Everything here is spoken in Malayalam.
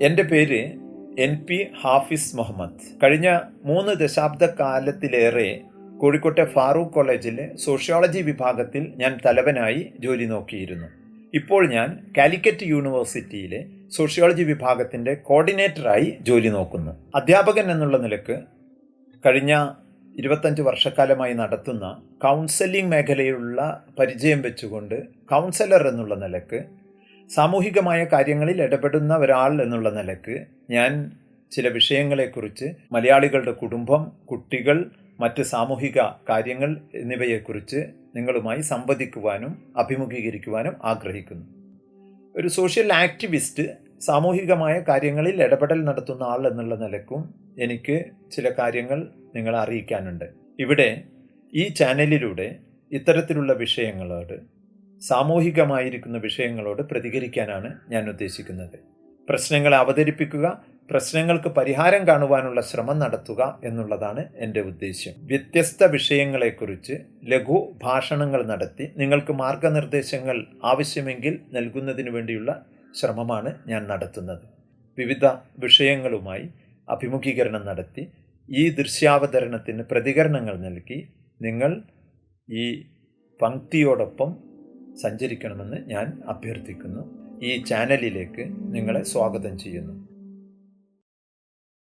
എന്റെ പേര് എൻ പി ഹാഫിസ് മുഹമ്മദ്. കഴിഞ്ഞ മൂന്ന് ദശാബ്ദ കാലത്തിലേറെ കോഴിക്കോട്ടെ ഫാറൂഖ് കോളേജിലെ സോഷ്യോളജി വിഭാഗത്തിൽ ഞാൻ തലവനായി ജോലി നോക്കിയിരുന്നു. ഇപ്പോൾ ഞാൻ കാലിക്കറ്റ് യൂണിവേഴ്സിറ്റിയിലെ സോഷ്യോളജി വിഭാഗത്തിന്റെ കോർഡിനേറ്ററായി ജോലി നോക്കുന്നു. അധ്യാപകൻ എന്നുള്ള നിലയ്ക്ക് കഴിഞ്ഞ ഇരുപത്തഞ്ച് വർഷക്കാലമായി നടത്തുന്ന കൗൺസലിംഗ് മേഖലയിലുള്ള പരിചയം വെച്ചുകൊണ്ട് കൗൺസലർ എന്നുള്ള നിലയ്ക്ക് സാമൂഹികമായ കാര്യങ്ങളിൽ ഇടപെടുന്ന ഒരാൾ എന്നുള്ള നിലയ്ക്ക് ഞാൻ ചില വിഷയങ്ങളെക്കുറിച്ച് മലയാളികളുടെ കുടുംബം കുട്ടികൾ മറ്റ് സാമൂഹിക കാര്യങ്ങൾ എന്നിവയെക്കുറിച്ച് നിങ്ങളുമായി സംവദിക്കുവാനും അഭിമുഖീകരിക്കുവാനും ആഗ്രഹിക്കുന്നു. ഒരു സോഷ്യൽ ആക്ടിവിസ്റ്റ് സാമൂഹികമായ കാര്യങ്ങളിൽ ഇടപെടൽ നടത്തുന്ന ആൾ എന്നുള്ള നിലക്കും എനിക്ക് ചില കാര്യങ്ങൾ നിങ്ങളെ അറിയിക്കാനുണ്ട്. ഇവിടെ ഈ ചാനലിലൂടെ ഇത്തരത്തിലുള്ള വിഷയങ്ങളോട് സാമൂഹികമായിരിക്കുന്ന വിഷയങ്ങളോട് പ്രതികരിക്കാനാണ് ഞാൻ ഉദ്ദേശിക്കുന്നത്. പ്രശ്നങ്ങളെ അവതരിപ്പിക്കുക പ്രശ്നങ്ങൾക്ക് പരിഹാരം കാണുവാനുള്ള ശ്രമം നടത്തുക എന്നുള്ളതാണ് എന്റെ ഉദ്ദേശ്യം. വ്യത്യസ്ത വിഷയങ്ങളെക്കുറിച്ച് ലഘു ഭാഷണങ്ങൾ നടത്തി നിങ്ങൾക്ക് മാർഗനിർദ്ദേശങ്ങൾ ആവശ്യമെങ്കിൽ നൽകുന്നതിന് വേണ്ടിയുള്ള ശ്രമമാണ് ഞാൻ നടത്തുന്നത്. വിവിധ വിഷയങ്ങളുമായി അഭിമുഖീകരണം നടത്തി ഈ ദൃശ്യാവതരണത്തിന് പ്രതികരണങ്ങൾ നൽകി നിങ്ങൾ ഈ പങ്ക്തിയോടൊപ്പം സഞ്ചരിക്കണമെന്ന് ഞാൻ അഭ്യർത്ഥിക്കുന്നു. ഈ ചാനലിലേക്ക് നിങ്ങളെ സ്വാഗതം ചെയ്യുന്നു.